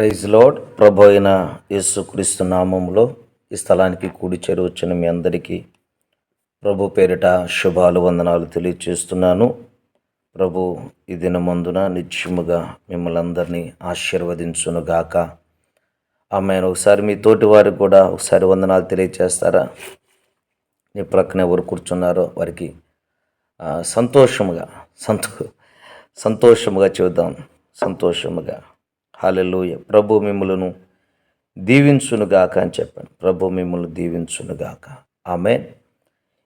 Praise load ప్రభు అయిన యేసుక్రీస్తు నామంలో ఈ స్థలానికి కూడి చేరువచ్చిన మీ అందరికీ ప్రభు పేరిట శుభాలు వందనాలు తెలియచేస్తున్నాను. ప్రభు ఈ దినమందున నిత్యముగా మిమ్మల్ని అందరినీ ఆశీర్వదించునుగాక ఆమె ఒకసారి మీ తోటి వారికి కూడా ఒకసారి వందనాలు తెలియచేస్తారా? నీ ప్రక్కన ఎవరు కూర్చున్నారో వారికి సంతోషముగా సంతో సంతోషముగా చూద్దాం సంతోషముగా. హాలెలూయ ప్రభు మిమ్మలను దీవించునుగాక అని చెప్పాను. ప్రభు మిమ్మల్ని దీవించునుగాక. ఆమె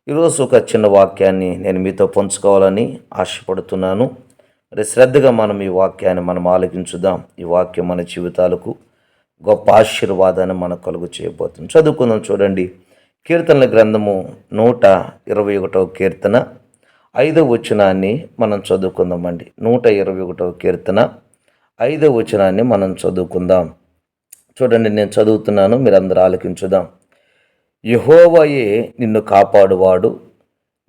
ఈరోజు ఒక చిన్న వాక్యాన్ని నేను మీతో పంచుకోవాలని ఆశపడుతున్నాను. మరి శ్రద్ధగా మనం ఈ వాక్యాన్ని మనం ఆలకించుదాం. ఈ వాక్యం మన జీవితాలకు గొప్ప ఆశీర్వాదాన్ని మనకు కలుగు చేయబోతుంది. చదువుకుందాం చూడండి. కీర్తనల గ్రంథము నూట ఇరవై ఒకటవ కీర్తన ఐదవ వచనాన్ని మనం చదువుకుందామండి. నూట ఇరవై ఒకటవ కీర్తన ఐదవ వచనాన్ని మనం చదువుకుందాం. చూడండి నేను చదువుతున్నాను మీరందరూ ఆలకించుదాం. యహోవాయే నిన్ను కాపాడువాడు.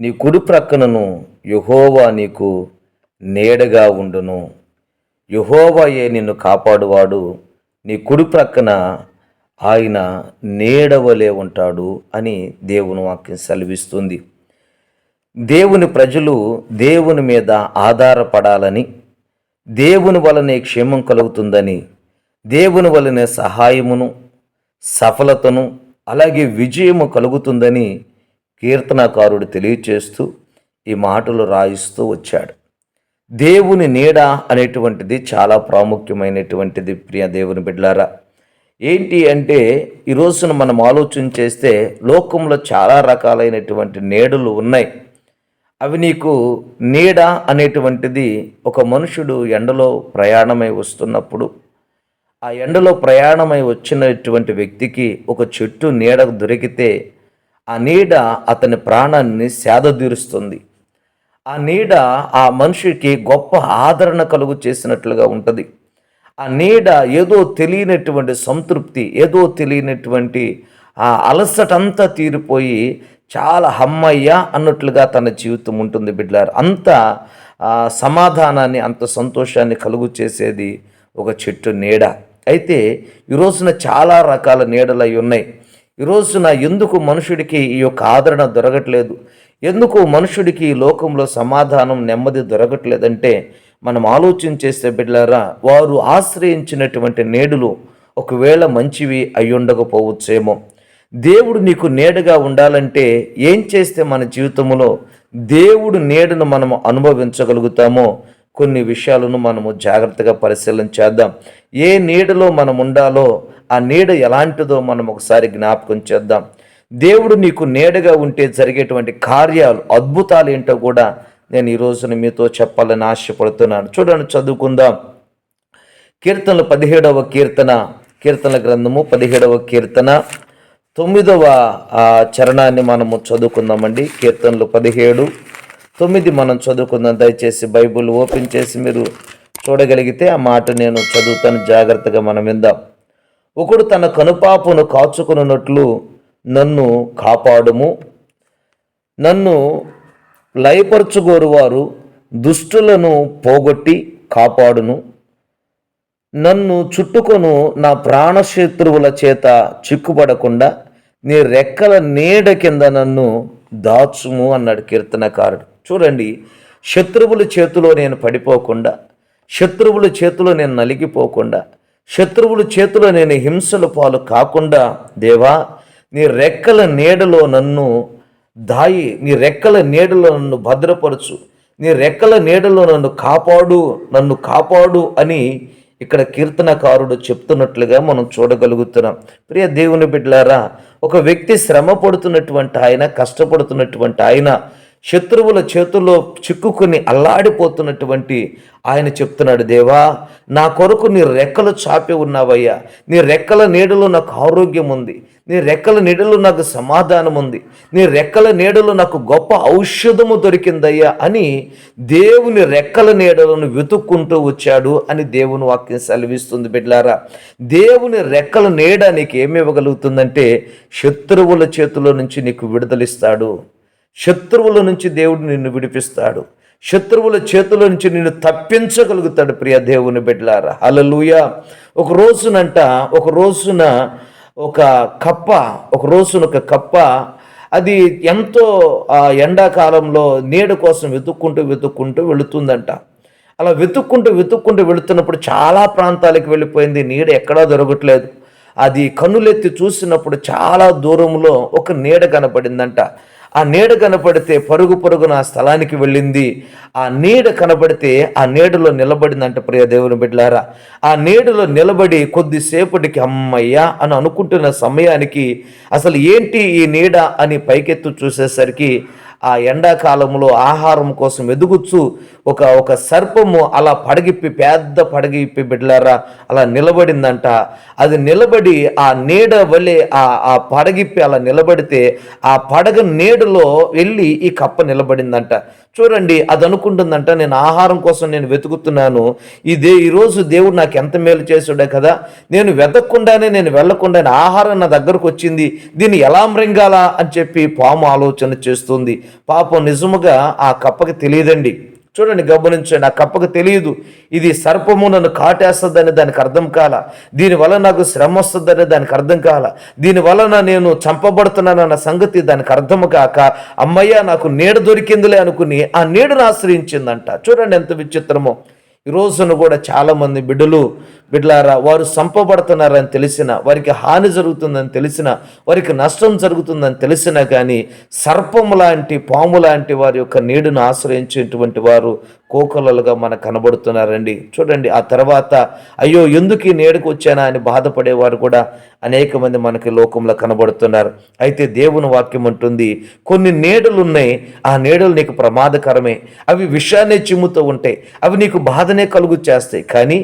నీ కుడి ప్రక్కనను యహోవా నీకు నీడగా ఉండును. యహోవాయే నిన్ను కాపాడువాడు. నీ కుడి ప్రక్కన ఆయన నీడవలే ఉంటాడు అని దేవుని వాక్యం సెలవిస్తుంది. దేవుని ప్రజలు దేవుని మీద ఆధారపడాలని దేవుని వలనే క్షేమం కలుగుతుందని దేవుని వలనే సహాయమును సఫలతను అలాగే విజయము కలుగుతుందని కీర్తనకారుడు తెలియచేస్తూ ఈ మాటలు రాయిస్తూ వచ్చాడు. దేవుని నీడ అనేటువంటిది చాలా ప్రాముఖ్యమైనటువంటిది ప్రియ దేవుని బిడ్డలారా. ఏంటి అంటే ఈ రోజున మనం ఆలోచన చేస్తే లోకంలో చాలా రకాలైనటువంటి నీడలు ఉన్నాయి. అవి నీకు నీడ అనేటువంటిది ఒక మనుషుడు ఎండలో ప్రయాణమై వస్తున్నప్పుడు ఆ ఎండలో ప్రయాణమై వచ్చినటువంటి వ్యక్తికి ఒక చెట్టు నీడ దొరికితే ఆ నీడ అతని ప్రాణాన్ని సేదదీరుస్తుంది. ఆ నీడ ఆ మనిషికి గొప్ప ఆదరణ కలుగు చేసినట్లుగా ఉంటుంది. ఆ నీడ ఏదో తెలియనటువంటి సంతృప్తి ఏదో తెలియనటువంటి ఆ అలసటంతా తీరిపోయి చాలా హమ్మయ్య అన్నట్లుగా తన జీవితం ఉంటుంది బిడ్లారు. అంత సమాధానాన్ని అంత సంతోషాన్ని కలుగు చేసేది ఒక చెట్టు నీడ. అయితే ఈ రోజున చాలా రకాల నీడలు అయి ఉన్నాయి. ఈ రోజున ఎందుకు మనుషుడికి ఈ యొక్క ఆదరణ దొరకట్లేదు? ఎందుకు మనుషుడికి ఈ లోకంలో సమాధానం నెమ్మది దొరకట్లేదంటే మనం ఆలోచన చేస్తే బిడ్డలారా వారు ఆశ్రయించినటువంటి నేడులు ఒకవేళ మంచివి అయ్యుండకపోవచ్చేమో. దేవుడు నీకు నీడగా ఉండాలంటే ఏం చేస్తే మన జీవితంలో దేవుడు నీడను మనము అనుభవించగలుగుతామో కొన్ని విషయాలను మనము జాగ్రత్తగా పరిశీలన చేద్దాం. ఏ నీడలో మనం ఉండాలో ఆ నీడ ఎలాంటిదో మనం ఒకసారి జ్ఞాపకం చేద్దాం. దేవుడు నీకు నీడగా ఉంటే జరిగేటువంటి కార్యాలు అద్భుతాలు ఏంటో కూడా నేను ఈ రోజున మీతో చెప్పాలని ఆశపడుతున్నాను. చూడండి చదువుకుందాం. కీర్తనలు పదిహేడవ కీర్తన కీర్తనల గ్రంథము పదిహేడవ కీర్తన. తొమ్మిదవ ఆ, చరణాన్ని మనము చదువుకుందామండి. కీర్తనలు పదిహేడు. తొమ్మిది మనం చదువుకుందాం. దయచేసి బైబుల్ ఓపెన్ చేసి మీరు చూడగలిగితే ఆ మాట నేను చదువుతాను. జాగ్రత్తగా మనం విందాం. ఒకడు తన కనుపాపును కాచుకున్నట్లు నన్ను కాపాడుము. నన్ను లయపరచుగోరువారు దుష్టులను పోగొట్టి కాపాడును. నన్ను చుట్టుకొను నా ప్రాణశత్రువుల చేత చిక్కుపడకుండా నీ రెక్కల నీడ కింద నన్ను దాచుము అన్నాడు కీర్తనకారుడు. చూడండి శత్రువుల చేతిలో నేను పడిపోకుండా శత్రువుల చేతిలో నేను నలిగిపోకుండా శత్రువుల చేతిలో నేను హింసల పాలు కాకుండా దేవా నీ రెక్కల నీడలో నన్ను దాయి నీ రెక్కల నీడలో నన్ను భద్రపరచు నీ రెక్కల నీడలో నన్ను కాపాడు నన్ను కాపాడు అని ఇక్కడ కీర్తనకారుడు చెప్తున్నట్లుగా మనం చూడగలుగుతున్నాం. ప్రియ దేవుని బిడ్డలారా ఒక వ్యక్తి శ్రమ పడుతున్నటువంటి ఆయన కష్టపడుతున్నటువంటి ఆయన శత్రువుల చేతుల్లో చిక్కుకుని అల్లాడిపోతున్నటువంటి ఆయన చెప్తున్నాడు దేవా నా కొరకు నీ రెక్కలు చాపి ఉన్నావయ్యా. నీ రెక్కల నీడలో నాకు ఆరోగ్యం ఉంది. నీ రెక్కల నీడలో నాకు సమాధానం ఉంది. నీ రెక్కల నీడలో నాకు గొప్ప ఔషధము దొరికిందయ్యా అని దేవుని రెక్కల నీడలను వెతుక్కుంటూ వచ్చాడు అని దేవుని వాక్యం సెలవిస్తుంది బిడ్లారా. దేవుని రెక్కల నీడ నీకు ఏమి ఇవ్వగలుగుతుందంటే శత్రువుల చేతిలో నుంచి నీకు విడుదలిస్తాడు. శత్రువుల నుంచి దేవుడు నిన్ను విడిపిస్తాడు. శత్రువుల చేతుల నుంచి నిన్ను తప్పించగలుగుతాడు ప్రియ దేవుని బిడ్డలారా. హల్లెలూయ. ఒక రోజునంట ఒక రోజున ఒక కప్ప ఒక రోజున ఒక కప్ప అది ఎంతో ఆ ఎండాకాలంలో నీడ కోసం వెతుక్కుంటూ వెతుక్కుంటూ వెళుతుందంట. అలా వెతుక్కుంటూ వెతుక్కుంటూ వెళుతున్నప్పుడు చాలా ప్రాంతాలకు వెళ్ళిపోయింది. నీడ ఎక్కడా దొరకట్లేదు. అది కన్నులెత్తి చూసినప్పుడు చాలా దూరంలో ఒక నీడ కనపడిందంట. ఆ నీడ కనపడితే పరుగు పరుగున ఆ స్థలానికి వెళ్ళింది. ఆ నీడ కనబడితే ఆ నీడలో నిలబడిందంట ప్రియ దేవుని బిడ్డలారా. ఆ నీడలో నిలబడి కొద్దిసేపటికి అమ్మయ్యా అని అనుకుంటున్న సమయానికి అసలు ఏంటి ఈ నీడ అని పైకెత్తు చూసేసరికి ఆ ఎండాకాలంలో ఆహారం కోసం ఎదుగుచ్చు ఒక ఒక సర్పము అలా పడగిప్పి పెద్ద పడగిప్పి బిడ్డలారా అలా నిలబడిందంట. అది నిలబడి ఆ నీడ వలె ఆ ఆ పడగిప్పి అలా నిలబడితే ఆ పడగ నీడలో వెళ్ళి ఈ కప్ప నిలబడిందంట. చూడండి అది అనుకుంటుందంట నేను ఆహారం కోసం నేను వెతుకుతున్నాను. ఇదే ఈరోజు దేవుడు నాకు ఎంత మేలు చేసాడే కదా. నేను వెతకకుండానే నేను వెళ్ళకుండానే ఆహారం నా దగ్గరకు వచ్చింది. దీన్ని ఎలా మృంగాలా అని చెప్పి పాము ఆలోచన చేస్తుంది. పాపం నిజముగా ఆ కప్పకి తెలియదండి. చూడండి గమనించండి ఆ కప్పకు తెలియదు. ఇది సర్పము నన్ను కాటేస్తుందని దానికి అర్థం కాల. దీనివల్ల నాకు శ్రమ వస్తుందని దానికి అర్థం కాల. దీనివలన నేను చంపబడుతున్నానన్న సంగతి దానికి అర్థం కాక అమ్మయ్య నాకు నీడ దొరికిందిలే అనుకుని ఆ నీడను ఆశ్రయించిందంట. చూడండి ఎంత విచిత్రమో. ఈ రోజున కూడా చాలామంది బిడ్డలు బిడ్డలారా వారు సంపబడుతున్నారని తెలిసిన వారికి హాని జరుగుతుందని తెలిసిన వారికి నష్టం జరుగుతుందని తెలిసినా కానీ సర్పము లాంటి పాము లాంటి వారి యొక్క నీడును ఆశ్రయించేటువంటి వారు కోకలలుగా మనకు కనబడుతున్నారండి. చూడండి ఆ తర్వాత అయ్యో ఎందుకు ఈ నీడకు వచ్చానా అని బాధపడేవారు కూడా అనేక మంది మనకి లోకంలో కనబడుతున్నారు. అయితే దేవుని వాక్యం ఉంటుంది కొన్ని నీడలు ఉన్నాయి ఆ నీడలు నీకు ప్రమాదకరమే. అవి విషాన్ని చిమ్ముతూ ఉంటాయి. అవి నీకు బాధనే కలుగు చేస్తాయి కానీ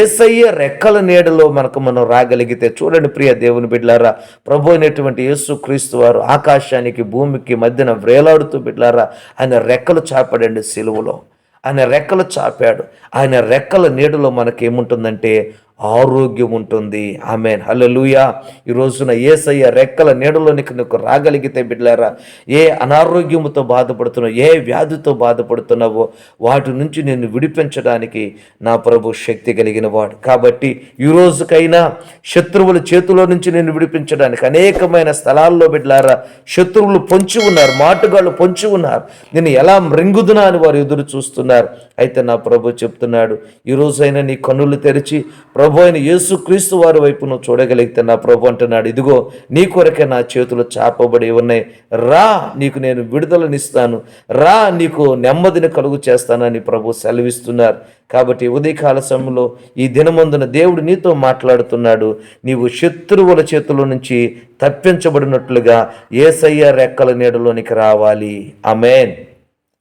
ఏసయ్య రెక్కల నీడలో మనకు మనం రాగలిగితే చూడండి ప్రియ దేవుని బిడ్లారా ప్రభు అయినటువంటి యేసు క్రీస్తు వారు ఆకాశానికి భూమికి మధ్యన వ్రేలాడుతూ బిడ్లారా ఆయన రెక్కలు చాపాడండి సిలువలో. ఆయన రెక్కలు చాపాడు. ఆయన రెక్కల నీడలో మనకేముంటుందంటే ఆరోగ్యం ఉంటుంది. ఆమె హల్లెలూయా. ఈ రోజున ఏసయ్య రెక్కల నీడలోనికి నీకు రాగలిగితే బిడ్డారా ఏ అనారోగ్యముతో బాధపడుతున్నావు ఏ వ్యాధితో బాధపడుతున్నావో వాటి నుంచి నేను విడిపించడానికి నా ప్రభు శక్తి కలిగిన వాడు. కాబట్టి ఈ రోజుకైనా శత్రువుల చేతిలో నుంచి నేను విడిపించడానికి అనేకమైన స్థలాల్లో బిడ్డలారా శత్రువులు పొంచి ఉన్నారు మాటుగాళ్ళు పొంచి ఉన్నారు. నేను ఎలా మృంగుదునా అని వారు ఎదురు చూస్తున్నారు. అయితే నా ప్రభు చెప్తున్నాడు ఈ నీ కన్నులు తెరిచి ప్రభు అయిన యేసు క్రీస్తు వారి వైపు నువ్వు చూడగలిగితే నా ప్రభు అంటున్నాడు ఇదిగో నీ కొరకే నా చేతులు చాపబడి ఉన్నాయి. రా నీకు నేను విడుదలనిస్తాను. రా నీకు నెమ్మదిని కలుగు చేస్తానని ప్రభు సెలవిస్తున్నారు. కాబట్టి ఉదయకాల సమయంలో ఈ దినమందున దేవుడు నీతో మాట్లాడుతున్నాడు. నీవు శత్రువుల చేతుల నుంచి తప్పించబడినట్లుగా ఏసయ్య రెక్కల నీడలోనికి రావాలి. అమేన్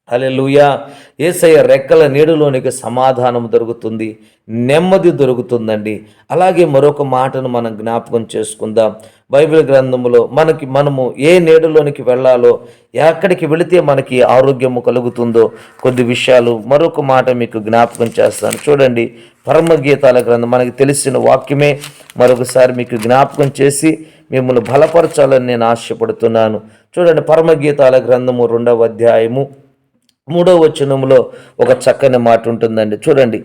అలెలుయా ఏసయ్య రెక్కల నీడలోనికి సమాధానం దొరుకుతుంది నెమ్మది దొరుకుతుందండి. అలాగే మరొక మాటను మనం జ్ఞాపకం చేసుకుందాం. బైబిల్ గ్రంథములో మనకి మనము ఏ నీడలోనికి వెళ్ళాలో ఎక్కడికి వెళితే మనకి ఆరోగ్యము కలుగుతుందో కొద్ది విషయాలు మరొక మాట మీకు జ్ఞాపకం చేస్తాను. చూడండి పరమగీతాల గ్రంథం మనకి తెలిసిన వాక్యమే మరొకసారి మీకు జ్ఞాపకం చేసి మిమ్మల్ని బలపరచాలని నేను ఆశపడుతున్నాను. చూడండి పరమగీతాల గ్రంథము రెండవ అధ్యాయము మూడవ వచనంలో ఒక చక్కని మాట ఉంటుందండి. చూడండి.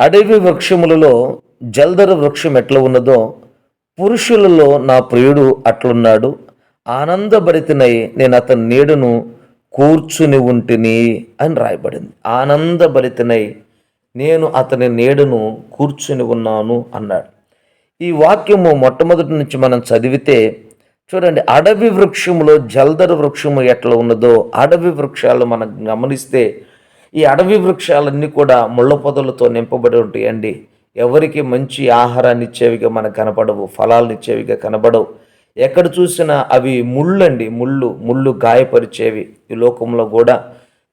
అడవి వృక్షములలో జల్దర వృక్షం ఎట్లా ఉన్నదో పురుషులలో నా ప్రియుడు అట్లున్నాడు. ఆనందభరితనై నేను అతని నీడును కూర్చుని ఉంటిని అని రాయబడింది. ఆనందభరితనై నేను అతని నీడును కూర్చుని ఉన్నాను అన్నాడు. ఈ వాక్యము మొట్టమొదటి నుంచి మనం చదివితే చూడండి అడవి వృక్షములో జల్దర వృక్షము ఎట్లా ఉన్నదో అడవి వృక్షాలు మనం గమనిస్తే ఈ అడవి వృక్షాలన్నీ కూడా ముళ్ళ పొదలతో నింపబడి ఉంటాయండి. ఎవరికి మంచి ఆహారాన్ని ఇచ్చేవిగా మనకు కనపడవు ఫలాలను ఇచ్చేవిగా కనబడవు. ఎక్కడ చూసినా అవి ముళ్ళండి ముళ్ళు ముళ్ళు గాయపరిచేవి ఈ లోకంలో కూడా.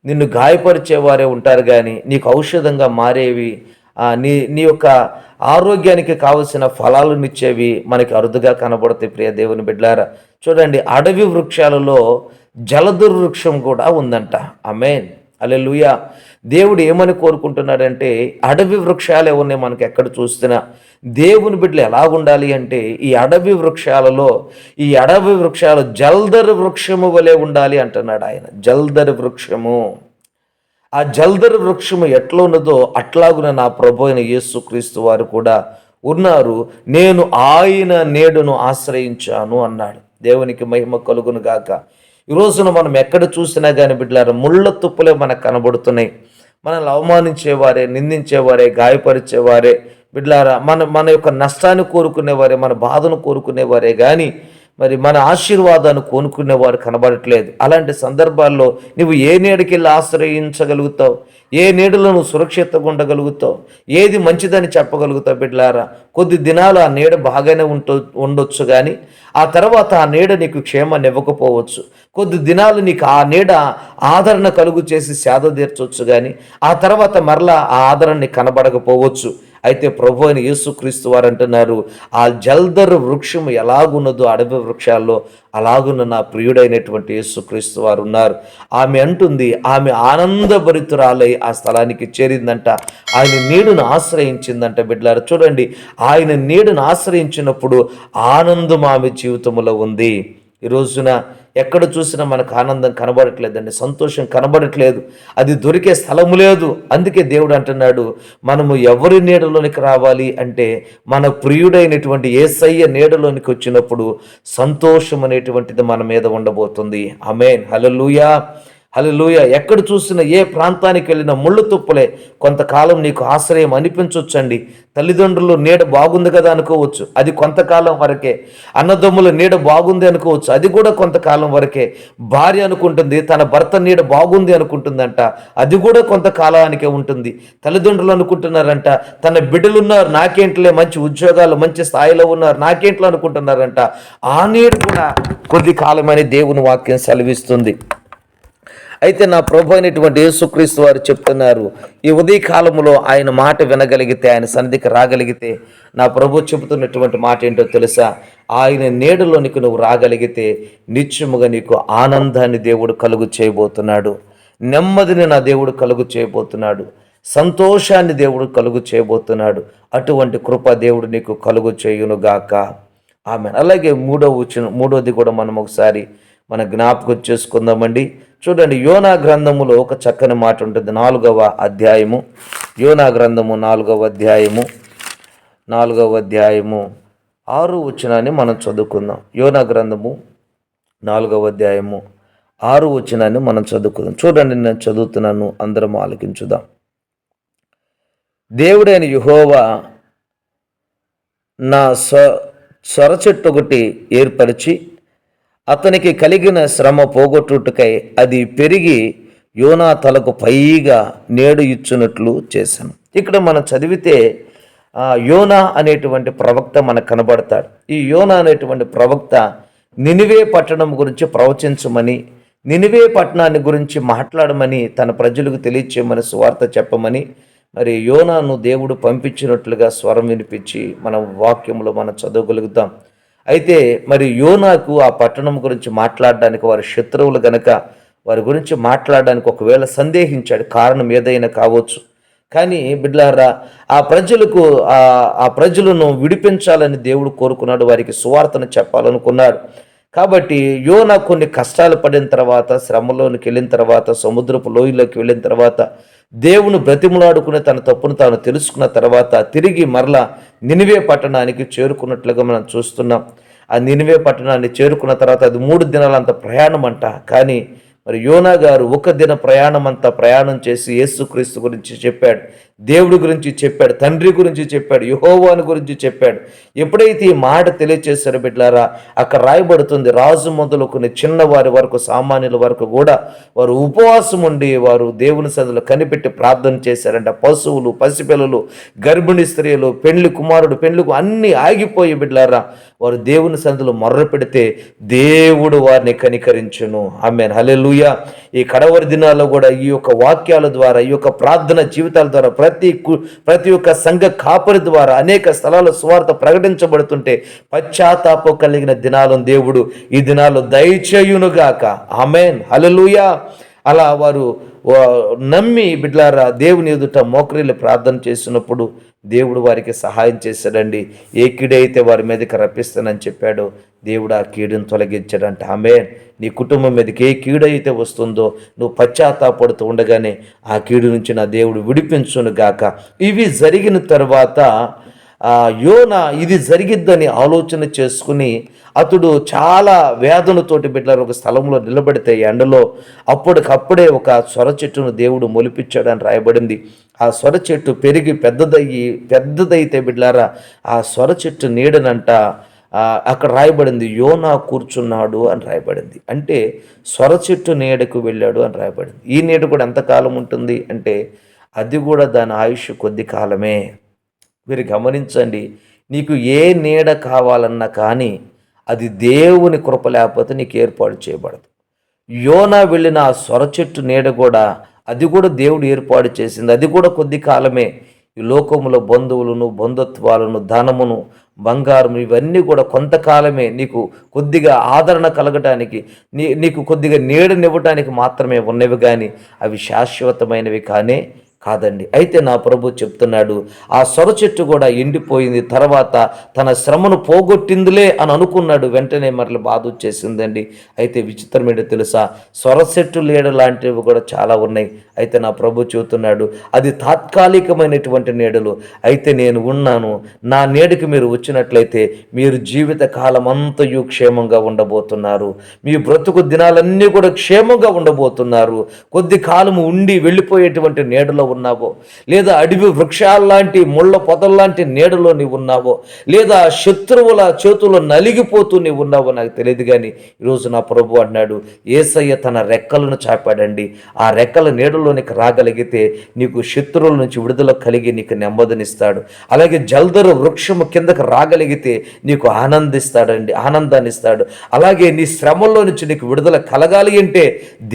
నిన్ను గాయపరిచేవారే ఉంటారు కానీ నీకు ఔషధంగా మారేవి నీ నీ యొక్క ఆరోగ్యానికి కావలసిన ఫలాలనిచ్చేవి మనకి అరుదుగా కనబడతాయి ప్రియ దేవుని బిడ్డారా చూడండి అడవి వృక్షాలలో జలదుర్వృక్షం కూడా ఉందంట. అమేన్ అలెలుయ దేవుడు ఏమని కోరుకుంటున్నాడంటే అడవి వృక్షాలే ఉన్నాయి మనకి ఎక్కడ చూస్తున్నా దేవుని బిడ్డలు ఎలా ఉండాలి అంటే ఈ అడవి వృక్షాలలో ఈ అడవి వృక్షాలు జల్దర్ వృక్షము వలె ఉండాలి అంటున్నాడు ఆయన. జల్దర్ వృక్షము. ఆ జల్దరు వృక్షము ఎట్లా ఉన్నదో అట్లాగున నా ప్రభు అయిన యేసుక్రీస్తు వారు కూడా ఉన్నారు. నేను ఆయన నేడును ఆశ్రయించాను అన్నాడు. దేవునికి మహిమ కలుగును గాక. ఈ రోజున మనం ఎక్కడ చూసినా కానీ బిడ్డలారా ముళ్ళ తుప్పులే మనకు కనబడుతున్నాయి. మనల్ని అవమానించేవారే నిందించేవారే గాయపరిచేవారే. బిడ్లారా మన మన యొక్క నష్టాన్ని కోరుకునేవారే మన బాధను కోరుకునేవారే కానీ మరి మన ఆశీర్వాదాన్ని కోనుకునేవారు కనబడట్లేదు. అలాంటి సందర్భాల్లో నువ్వు ఏ నీడకెళ్ళి ఆశ్రయించగలుగుతావు? ఏ నీడలో నువ్వు సురక్షితంగా ఉండగలుగుతావు? ఏది మంచిదని చెప్పగలుగుతావు బిడ్లారా కొద్ది దినాలు ఆ నీడ బాగానే ఉంటూ ఉండొచ్చు కానీ ఆ తర్వాత ఆ నీడ నీకు క్షేమాన్ని ఇవ్వకపోవచ్చు. కొద్ది దినాలు నీకు ఆ నీడ ఆదరణ కలుగు చేసి సేద తీర్చవచ్చు కానీ ఆ తర్వాత మరలా ఆ ఆదరణ కనబడకపోవచ్చు. అయితే ప్రభు అని యేసుక్రీస్తు వారు అంటున్నారు ఆ జల్దరు వృక్షం ఎలాగున్నదో అడవి వృక్షాల్లో అలాగున్న నా ప్రియుడైనటువంటి యేసుక్రీస్తు వారు ఉన్నారు. ఆమె అంటుంది ఆమె ఆనందభరితురాలై ఆ స్థలానికి చేరిందంట. ఆయన నీడును ఆశ్రయించిందంట బిడ్డలారు. చూడండి ఆయన నీడును ఆశ్రయించినప్పుడు ఆనందం ఆమె జీవితంలో ఉంది. ఈ రోజున ఎక్కడ చూసినా మనకు ఆనందం కనబడట్లేదండి సంతోషం కనబడట్లేదు. అది దొరికే స్థలము లేదు. అందుకే దేవుడు అంటున్నాడు మనము ఎవరి నీడలోనికి రావాలి అంటే మన ప్రియుడైనటువంటి ఏసయ్య నీడలోనికి వచ్చినప్పుడు సంతోషం అనేటువంటిది మన మీద ఉండబోతుంది. అమేన్ హలలుయా హల్లెలూయా. ఎక్కడ చూసినా ఏ ప్రాంతానికి వెళ్ళినా ముళ్ళు తుప్పలే. కొంతకాలం నీకు ఆశ్రయం అనిపించవచ్చండి తల్లిదండ్రులు నీడ బాగుంది కదా అనుకోవచ్చు. అది కొంతకాలం వరకే. అన్నదమ్ముల నీడ బాగుంది అనుకోవచ్చు. అది కూడా కొంతకాలం వరకే. భార్య అనుకుంటుంది తన భర్త నీడ బాగుంది అనుకుంటుందంట. అది కూడా కొంతకాలానికే ఉంటుంది. తల్లిదండ్రులు అనుకుంటున్నారంట తన బిడ్డలున్నారు నాకేంట్లే మంచి ఉద్యోగాలు మంచి స్థాయిలో ఉన్నారు నాకేంట్లో అనుకుంటున్నారంట. ఆ నీడ కూడా కొద్ది కాలమని దేవుని వాక్యం సెలవిస్తుంది. అయితే నా ప్రభు అయినటువంటి యేసుక్రీస్తు వారు చెప్తున్నారు ఈ ఉదయ కాలంలో ఆయన మాట వినగలిగితే ఆయన సన్నిధికి రాగలిగితే నా ప్రభు చెబుతున్నటువంటి మాట ఏంటో తెలుసా? ఆయన నీడలోనికి నువ్వు రాగలిగితే నిత్యముగా నీకు ఆనందాన్ని దేవుడు కలుగు చేయబోతున్నాడు. నెమ్మదిని నా దేవుడు కలుగు చేయబోతున్నాడు. సంతోషాన్ని దేవుడు కలుగు చేయబోతున్నాడు. అటువంటి కృప దేవుడు నీకు కలుగు చేయునుగాక. ఆమె అలాగే మూడవ వచ్చిన మూడవది కూడా మనం ఒకసారి మన జ్ఞాపకం చేసుకుందామండి. చూడండి యోనా గ్రంథములో ఒక చక్కని మాట ఉంటుంది. నాలుగవ అధ్యాయము. యోనా గ్రంథము నాలుగవ అధ్యాయము. నాలుగవ అధ్యాయము. ఆరు వచనాన్ని మనం చదువుకుందాం. యోనా గ్రంథము నాలుగవ అధ్యాయము. ఆరు వచనాన్ని మనం చదువుకుందాం. చూడండి నేను చదువుతున్నాను. అందరం ఆలకించుదాం. దేవుడైన యుహోవా నా స్వ స్వర చెట్టు ఒకటి ఏర్పరిచి అతనికి కలిగిన శ్రమ పోగొట్టుటకై అది పెరిగి యోనా తలకు పైగా నేడు ఇచ్చినట్లు చేశాను. ఇక్కడ మనం చదివితే యోనా అనేటువంటి ప్రవక్త మనకు కనబడతాడు. ఈ యోనా అనేటువంటి ప్రవక్త నినివే పట్టణం గురించి ప్రవచించమని నినివే పట్టణాన్ని గురించి మాట్లాడమని తన ప్రజలకు తెలియచేయమని సువార్త చెప్పమని మరి యోనాను దేవుడు పంపించినట్లుగా స్వరం వినిపించి మన వాక్యంలో మనం చదవగలుగుతాం. అయితే మరి యోనాకు ఆ పట్టణం గురించి మాట్లాడడానికి వారి శత్రువులు గనక వారి గురించి మాట్లాడడానికి ఒకవేళ సందేహించాడు కారణం ఏదైనా కావచ్చు. కానీ బిడ్లారా ఆ ప్రజలకు ఆ ప్రజలను విడిపించాలని దేవుడు కోరుకున్నాడు వారికి సువార్తను చెప్పాలనుకున్నాడు. కాబట్టి యోన కొన్ని కష్టాలు పడిన తర్వాత శ్రమలోనికి వెళ్ళిన తర్వాత సముద్రపు లోయలోకి వెళ్ళిన తర్వాత దేవుని బ్రతిమలాడుకుని తన తప్పును తాను తెలుసుకున్న తర్వాత తిరిగి మరలా నినివే పట్టణానికి చేరుకున్నట్లుగా మనం చూస్తున్నాం. ఆ నినివే పట్టణాన్ని చేరుకున్న తర్వాత అది మూడు దినాలంత ప్రయాణం అంట కానీ మరి యోనా గారు ఒక దిన ప్రయాణం అంతా ప్రయాణం చేసి యేసుక్రీస్తు గురించి చెప్పాడు. దేవుడి గురించి చెప్పాడు తండ్రి గురించి చెప్పాడు యహోవాని గురించి చెప్పాడు. ఎప్పుడైతే ఈ మాట తెలియచేశారో బిడ్లారా అక్కడ రాయబడుతుంది రాజు మొదలుకుని చిన్నవారి వరకు సామాన్యుల వరకు కూడా వారు ఉపవాసం ఉండి వారు దేవుని సదులు కనిపెట్టి ప్రార్థన చేశారంట. పశువులు పసిపిల్లలు గర్భిణీ స్త్రీలు పెండ్లి కుమారుడు పెండ్లికు అన్ని ఆగిపోయి బిడ్లారా వారు దేవుని సందులో మొర్ర పెడితే దేవుడు వారిని కనికరించును. ఆమె హలెలుయా ఈ కడవరి దినాల్లో కూడా ఈ యొక్క వాక్యాల ద్వారా ఈ యొక్క ప్రార్థన జీవితాల ద్వారా ప్రతి కు- ప్రతి ఒక్క సంఘ కాపరి ద్వారా అనేక స్థలాల సువార్త ప్రకటించబడుతుంటే పశ్చాత్తాపం కలిగిన దినాలను దేవుడు ఈ దినాలు దయచేయునుగాక. ఆమెన్. హలలుయా అలా వారు నమ్మి బిడ్లారా దేవుని ఎదుట మోకరిల్లి ప్రార్థన చేసినప్పుడు దేవుడు వారికి సహాయం చేశాడండి. ఏ కీడైతే వారి మీదకి రప్పిస్తానని చెప్పాడో దేవుడు ఆ కీడును తొలగించాడంట. ఆమె నీ కుటుంబం మీదకి ఏ కీడైతే వస్తుందో నువ్వు పశ్చాత్తాపడుతూ ఉండగానే ఆ కీడు నుంచి నా దేవుడు విడిపించును గాక. ఇవి జరిగిన తర్వాత యోన ఇది జరిగిద్దని ఆలోచన చేసుకుని అతడు చాలా వేదనతోటి బిడ్డలను ఒక స్థలంలో నిలబడితే ఎండలో అప్పటికప్పుడే ఒక సొర చెట్టును దేవుడు మొలిపించాడని రాయబడింది. ఆ సొర చెట్టు పెరిగి పెద్దదయ్యి పెద్దదైతే బిడ్లారా ఆ సొర చెట్టు నీడనంట అక్కడ రాయబడింది యోనా కూర్చున్నాడు అని రాయబడింది. అంటే సొర చెట్టు నీడకు వెళ్ళాడు అని రాయబడింది. ఈ నీడ కూడా ఎంతకాలం ఉంటుంది అంటే అది కూడా దాని ఆయుష్ కొద్ది కాలమే. మీరు గమనించండి నీకు ఏ నీడ కావాలన్నా కానీ అది దేవుని కృప లేకపోతే నీకు ఏర్పాటు చేయబడదు. యోనా వెళ్ళిన ఆ సొర చెట్టు నీడ కూడా అది కూడా దేవుడు ఏర్పాటు చేసింది. అది కూడా కొద్ది కాలమే ఈ లోకములో బంధువులను బంధుత్వాలను ధనమును బంగారం ఇవన్నీ కూడా కొంతకాలమే నీకు కొద్దిగా ఆదరణ కలగటానికి నీ నీకు కొద్దిగా నీడనివ్వటానికి మాత్రమే ఉన్నవి కానీ అవి శాశ్వతమైనవి కానీ కాదండి. అయితే నా ప్రభు చెప్తున్నాడు ఆ సొర చెట్టు కూడా ఎండిపోయింది తర్వాత తన శ్రమను పోగొట్టిందిలే అని అనుకున్నాడు. వెంటనే మరల బాధ వచ్చేసిందండి. అయితే విచిత్రమేంటో తెలుసా? సొర చెట్టు నీడ లాంటివి కూడా చాలా ఉన్నాయి. అయితే నా ప్రభు చెబుతున్నాడు అది తాత్కాలికమైనటువంటి నీడలు. అయితే నేను ఉన్నాను. నా నీడకి మీరు వచ్చినట్లయితే మీరు జీవిత కాలం అంతయు క్షేమంగా ఉండబోతున్నారు. మీ బ్రతుకు దినాలన్నీ కూడా క్షేమంగా ఉండబోతున్నారు. కొద్ది కాలము ఉండి వెళ్ళిపోయేటువంటి నీడలో ఉన్నావో? లేదా అడవి వృక్షాల్లాంటి ముళ్ళ పొదల్లాంటి నీడలో నీవు ఉన్నావో? లేదా శత్రువుల చేతుల్లో నలిగిపోతూ నీవు ఉన్నావో నాకు తెలియదు కానీ ఈరోజు నా ప్రభు అన్నాడు ఏసయ్య తన రెక్కలను చాపాడండి. ఆ రెక్కల నీడలోనికి రాగలిగితే నీకు శత్రువుల నుంచి విడుదల కలిగి నీకు నెమ్మదినిస్తాడు. అలాగే జల్దరు వృక్షము కిందకు రాగలిగితే నీకు ఆనందిస్తాడండి ఆనందాన్ని ఇస్తాడు అలాగే నీ శ్రమల్లో నుంచి నీకు విడుదల కలగాలి అంటే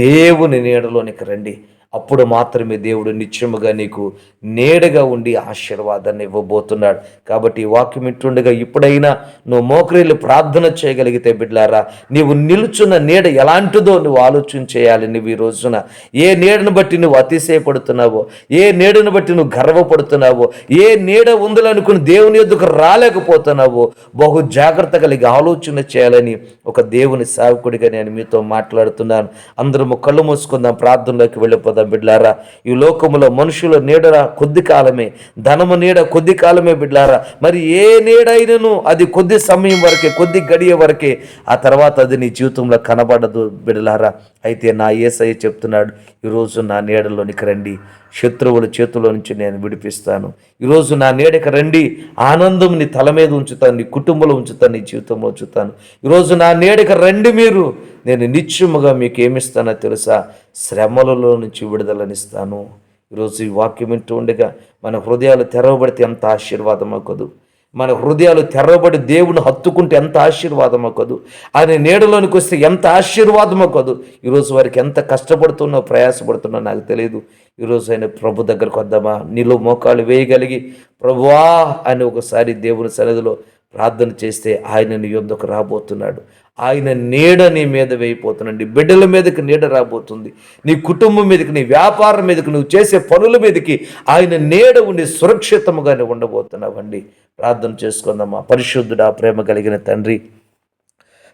దేవుని నీడలోనికి రండి. అప్పుడు మాత్రమే దేవుడు నిత్యముగా నీకు నేడగా ఉండి ఆశీర్వాదాన్ని ఇవ్వబోతున్నాడు. కాబట్టి ఈ వాక్యం ఇట్టుండగా ఇప్పుడైనా నువ్వు మోకరీలు ప్రార్థన చేయగలిగితే బిడ్లారా నీవు నిలుచున్న నీడ ఎలాంటిదో నువ్వు ఆలోచన చేయాలి నువ్వు ఈ రోజున. ఏ నీడను బట్టి నువ్వు అతిశయపడుతున్నావో ఏ నీడను బట్టి నువ్వు గర్వపడుతున్నావో ఏ నీడ ఉందలనుకుని దేవుని ఎద్దుకు రాలేకపోతున్నావో బహు జాగ్రత్త కలిగి ఆలోచన చేయాలని ఒక దేవుని సేవకుడిగా నేను మీతో మాట్లాడుతున్నాను. అందరము కళ్ళు మూసుకుందాం ప్రార్థనలోకి వెళ్ళిపోదాం. బిడ్లారా. ఈ లోకములో మనుషుల నీడరా కొద్ది కాలమే ధనము నీడ కొద్ది కాలమే బిడ్లారా. మరి ఏ నీడైనను అది కొద్ది సమయం వరకే కొద్ది గడియ వరకే ఆ తర్వాత అది నీ జీవితంలో కనబడదు బిడ్లారా. అయితే నా ఏసయ్య చెప్తున్నాడు ఈరోజు నా నీడలోనికి రండి. శత్రువుల చేతిలో నుంచి నేను విడిపిస్తాను. ఈరోజు నా నీడకి రండి. ఆనందం నీ తల మీద ఉంచుతాను నీ కుటుంబంలో ఉంచుతాను నీ జీవితంలో ఉంచుతాను. ఈరోజు నా నీడకి రండి మీరు. నేను నిత్యముగా మీకు ఏమిస్తానో తెలుసా? శ్రమలలో నుంచి విడుదలనిస్తాను ఈరోజు ఈ వాక్యం వింటూ ఉండగా మన హృదయాలు తెరవబడితే ఎంత ఆశీర్వాదమో కదూ మన హృదయాలు తెరవబడి దేవుని హత్తుకుంటే ఎంత ఆశీర్వాదమో కదు. ఆయన నీడలోనికి వస్తే ఎంత ఆశీర్వాదమో కదు. ఈరోజు వారికి ఎంత కష్టపడుతున్నో ప్రయాసపడుతున్నో నాకు తెలియదు. ఈరోజు ఆయన ప్రభు దగ్గరకు వద్దామా? నీలో మోకాలు వేయగలిగి ప్రభువా అని ఒకసారి దేవుని సన్నిధిలో ప్రార్థన చేస్తే ఆయన నీ యొద్దకు రాబోతున్నాడు. ఆయన నీడ నీ మీద వేయిపోతుందండి. బిడ్డల మీదకి నీడ రాబోతుంది. నీ కుటుంబం మీదకి నీ వ్యాపారం మీదకి నువ్వు చేసే పనుల మీదకి ఆయన నీడ ఉండి సురక్షితముగానే ఉండబోతున్నావండి. ప్రార్థన చేసుకుందామా. పరిశుద్ధుడా ప్రేమ కలిగిన తండ్రి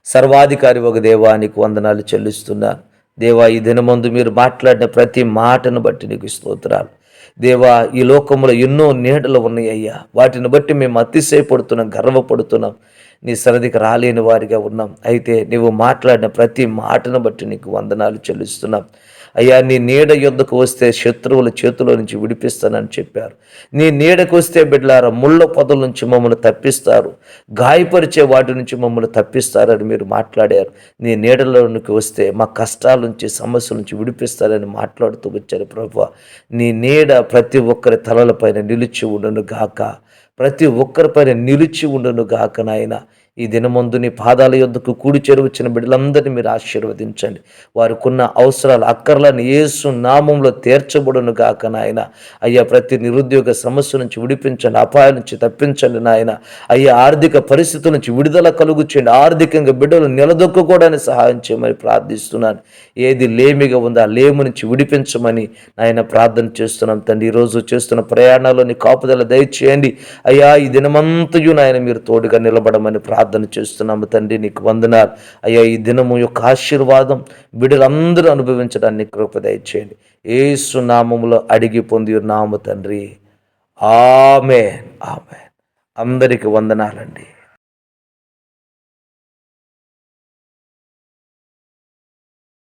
సర్వాధికారి ఒక దేవానికి వందనాలు చెల్లిస్తున్నా. దేవా ఈ దినమందు మీరు మాట్లాడిన ప్రతి మాటను బట్టి నీకు స్తోత్రాలు. దేవా ఈ లోకంలో ఎన్నో నీడలు ఉన్నాయి అయ్యా వాటిని బట్టి మేము అతిశయపడుతున్నాం గర్వపడుతున్నాం. నీ సరదికి రాలేని వారిగా ఉన్నాం. అయితే నీవు మాట్లాడిన ప్రతి మాటను బట్టి నీకు వందనాలు చెల్లిస్తున్నాం. అయ్యా నీ నీడ యుద్ధకు వస్తే శత్రువుల చేతిలో నుంచి విడిపిస్తానని చెప్పారు. నీ నీడకు వస్తే బిడ్డలారా ముళ్ళ పొదల నుంచి మమ్మల్ని తప్పిస్తారు. గాయపరిచే వాటి నుంచి మమ్మల్ని తప్పిస్తారని మీరు మాట్లాడారు. నీ నీడలోనికి వస్తే మా కష్టాల నుంచి సమస్యల నుంచి విడిపిస్తారని మాట్లాడుతూ వచ్చారు ప్రభు నీ నీడ ప్రతి ఒక్కరి తలలపైన నిలిచి ఉండును గాక. ప్రతి ఒక్కరిపైన నిలిచి ఉండును గాక నాయన. ఈ దినమందు నీ పాదాల యొద్దకు కూడి చేరువచ్చిన బిడ్డలందరినీ మీరు ఆశీర్వదించండి. వారికున్న అవసరాలు అక్కర్లను ఏసు నామంలో తీర్చబడును గాక నాయన. అయ్యా ప్రతి నిరుద్యోగ సమస్య నుంచి విడిపించండి అపాయం నుంచి తప్పించండి నాయన. అయ్యా ఆర్థిక పరిస్థితుల నుంచి విడుదల కలుగు చేయండి. ఆర్థికంగా బిడ్డలు నిలదొక్కుకోవడానికి సహాయం చేయమని ప్రార్థిస్తున్నాను. ఏది లేమిగా ఉందో ఆ లేము నుంచి విడిపించమని నాయన ప్రార్థన చేస్తున్నాం తండ్రి. ఈరోజు చేస్తున్న ప్రయాణాల్లో నీ కాపుదల దయచేయండి. అయ్యా ఈ దినమంతయు నాయన మీరు తోడుగా నిలబడమని ప్రార్థన చేస్తున్నాము తండ్రి నీకు వందనాలు. అయ్యా ఈ దినము యొక్క ఆశీర్వాదం బిడ్డలందరూ అనుభవించడాన్ని కృప దయచేయండి. ఏసు నామములో అడిగి పొంది నామ తండ్రి. ఆమె ఆమె అందరికి వందనాలండి.